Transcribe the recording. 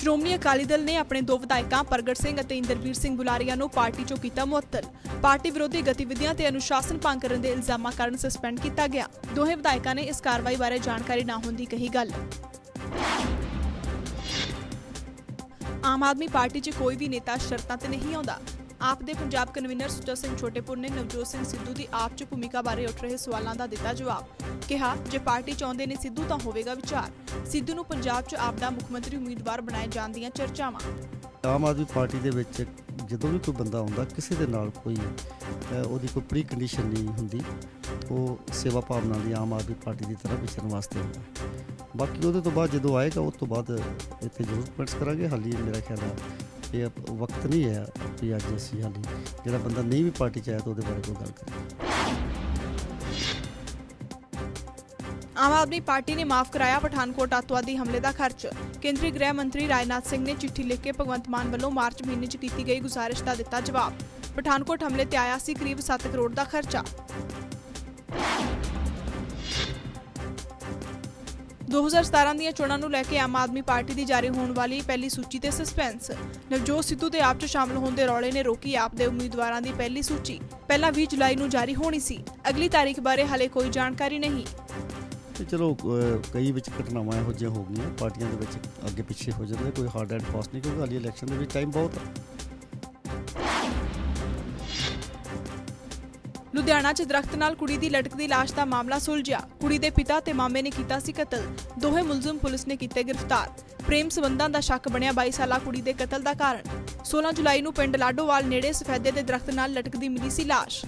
ਸ਼੍ਰੋਮਣੀ ਅਕਾਲੀ ਦਲ ਨੇ ਆਪਣੇ ਦੋ ਵਿਧਾਇਕਾਂ ਪ੍ਰਗਟ ਸਿੰਘ ਅਤੇ ਇੰਦਰਵੀਰ ਸਿੰਘ ਬੁਲਾਰੀਆ ਨੂੰ ਪਾਰਟੀ ਚੋਂ ਕੀਤਾ ਮੁਅੱਤਲ। ਪਾਰਟੀ ਵਿਰੋਧੀ ਗਤੀਵਿਧੀਆਂ ਤੇ ਅਨੁਸ਼ਾਸਨ ਭੰਗ ਕਰਨ ਦੇ ਇਲਜ਼ਾਮਾਂ ਕਾਰਨ ਸਸਪੈਂਡ ਕੀਤਾ ਗਿਆ। ਦੋਹੇ ਵਿਧਾਇਕਾਂ ਨੇ ਇਸ ਕਾਰਵਾਈ ਬਾਰੇ ਜਾਣਕਾਰੀ ਨਾ ਹੋਣ ਦੀ ਕਹੀ ਗੱਲ। ਆਮ ਆਦਮੀ ਪਾਰਟੀ 'ਚ ਕੋਈ ਵੀ ਨੇਤਾ ਸ਼ਰਤਾਂ ਤੇ ਨਹੀਂ ਆਉਂਦਾ। ਆਪ ਦੇ ਪੰਜਾਬ ਕਨਵੀਨਰ ਸੁਚਾ ਸਿੰਘ ਛੋਟੇਪੁਰ ਨੇ ਨਵਜੋਤ ਸਿੰਘ ਸਿੱਧੂ ਦੀ ਆਪ 'ਚ ਭੂਮਿਕਾ ਬਾਰੇ ਉੱਠ ਰਹੇ ਸਵਾਲਾਂ ਦਾ ਦਿੱਤਾ ਜਵਾਬ। ਕਿਹਾ, ਜੇ ਪਾਰਟੀ ਚਾਹੁੰਦੇ ਨੇ ਸਿੱਧੂ ਤਾਂ ਹੋਵੇਗਾ ਵਿਚਾਰ। ਸਿੱਧੂ ਨੂੰ ਪੰਜਾਬ 'ਚ ਆਪ ਦਾ ਮੁੱਖ ਮੰਤਰੀ ਉਮੀਦਵਾਰ ਬਣਾਏ ਜਾਣ ਦੀਆਂ ਚਰਚਾਵਾਂ। ਆਮ ਆਦਮੀ ਪਾਰਟੀ ਦੇ ਵਿੱਚ ਜਦੋਂ ਵੀ ਕੋਈ ਬੰਦਾ ਆਉਂਦਾ, ਕਿਸੇ ਦੇ ਨਾਲ ਕੋਈ ਉਹਦੀ ਕੋਈ ਪ੍ਰੀ ਕੰਡੀਸ਼ਨ ਨਹੀਂ ਹੁੰਦੀ। ਉਹ ਸੇਵਾ ਭਾਵਨਾ ਦੀ ਆਮ ਆਦਮੀ ਪਾਰਟੀ ਦੀ ਤਰ੍ਹਾਂ ਵਿਚਰਨ ਵਾਸਤੇ ਹੁੰਦਾ ਬਾਕੀ ਉਹਦੇ ਤੋਂ ਬਾਅਦ ਜਦੋਂ ਆਏਗਾ ਉਸ ਤੋਂ ਬਾਅਦ ਇੱਥੇ ਜ਼ਰੂਰ ਕਮੈਂਟਸ ਕਰਾਂਗੇ। ਹਾਲੀ ਮੇਰਾ ਖਿਆਲ ਹੈ ਇਹ ਵਕਤ ਨਹੀਂ ਹੈ ਵੀ ਅੱਜ ਅਸੀਂ ਹਾਲੀ ਜਿਹੜਾ ਬੰਦਾ ਨਹੀਂ ਵੀ ਪਾਰਟੀ ਚ ਆਇਆ ਤਾਂ ਉਹਦੇ ਬਾਰੇ ਕੋਈ ਗੱਲ ਕਰੀਏ ਆਮ ਆਦਮੀ ਪਾਰਟੀ ਨੇ ਮਾਫ ਕਰਾਇਆ ਪਠਾਨਕੋਟ ਅੱਤਵਾਦੀ ਹਮਲੇ ਦਾ ਖਰਚ। ਕੇਂਦਰੀ ਗ੍ਰਹਿ ਮੰਤਰੀ ਰਾਜਨਾਥ ਸਿੰਘ ਨੇ ਚਿੱਠੀ ਲਿਖ ਕੇ ਭਗਵੰਤ ਮਾਨ ਵੱਲੋਂ ਮਾਰਚ ਮਹੀਨੇ 'ਚ ਕੀਤੀ ਗਈ ਗੁਜ਼ਾਰਿਸ਼ ਦਾ ਦਿੱਤਾ ਜਵਾਬ। ਪਠਾਨਕੋਟ ਹਮਲੇ ਤੇ ਆਇਆ ਸੀ ਕਰੀਬ 7 ਕਰੋੜ ਦਾ ਖਰਚਾ। 2017 ਦੀਆਂ ਚੋਣਾਂ ਨੂੰ ਲੈ ਕੇ ਆਮ ਆਦਮੀ ਪਾਰਟੀ ਦੀ ਜਾਰੀ ਹੋਣ ਵਾਲੀ ਪਹਿਲੀ ਸੂਚੀ ਤੇ ਸਸਪੈਂਸ ਨਵਜੋਤ ਸਿੱਧੂ ਦੇ ਆਪ 'ਚ ਸ਼ਾਮਲ ਹੋਣ ਦੇ ਰੌਲੇ ਨੇ ਰੋਕੀ ਆਪ ਦੇ ਉਮੀਦਵਾਰਾਂ ਦੀ ਪਹਿਲੀ ਸੂਚੀ। ਪਹਿਲਾਂ 20 ਜੁਲਾਈ ਨੂੰ ਜਾਰੀ ਹੋਣੀ ਸੀ। ਅਗਲੀ ਤਾਰੀਖ ਬਾਰੇ ਹਲੇ ਕੋਈ ਜਾਣਕਾਰੀ ਨਹੀਂ। ਤੇ ਚਲੋ ਕਈ ਵਿੱਚ ਘਟਨਾਵਾਂ ਇਹੋ ਜਿਹੀਆਂ ਹੋ ਗਈਆਂ। ਪਾਰਟੀਆਂ ਦੇ ਵਿੱਚ ਅੱਗੇ ਪਿੱਛੇ ਹੋ ਜਾਂਦੇ ਕੋਈ ਹਾਰਡ ਐਂਡ ਫਾਸਟ ਨਹੀਂ, ਕਿਉਂਕਿ ਹਾਲੀ ਇਲੈਕਸ਼ਨ ਦੇ ਵਿੱਚ ਟਾਈਮ ਬਹੁਤ ਹੈ ਲੁਧਿਆਣਾ 'ਚ ਦਰਖਤ ਨਾਲ ਕੁੜੀ ਦੀ ਲਟਕਦੀ ਲਾਸ਼ ਦਾ ਮਾਮਲਾ ਸੁਲਝਿਆ। ਕੁੜੀ ਦੇ ਪਿਤਾ ਤੇ ਮਾਮੇ ਨੇ ਕੀਤਾ ਸੀ ਕਤਲ। ਦੋਹੇ ਮੁਲਜ਼ਮ ਪੁਲਿਸ ਨੇ ਕੀਤੇ ਗ੍ਰਿਫਤਾਰ। ਪ੍ਰੇਮ ਸਬੰਧਾਂ ਦਾ ਸ਼ੱਕ ਬਣਿਆ 22 ਸਾਲਾ ਕੁੜੀ ਦੇ ਕਤਲ ਦਾ ਕਾਰਨ। 16 ਜੁਲਾਈ ਨੂੰ ਪਿੰਡ ਲਾਡੋਵਾਲ ਨੇੜੇ ਸਫੈਦੇ ਦੇ ਦਰਖਤ ਨਾਲ ਲਟਕਦੀ ਮਿਲੀ ਸੀ ਲਾਸ਼।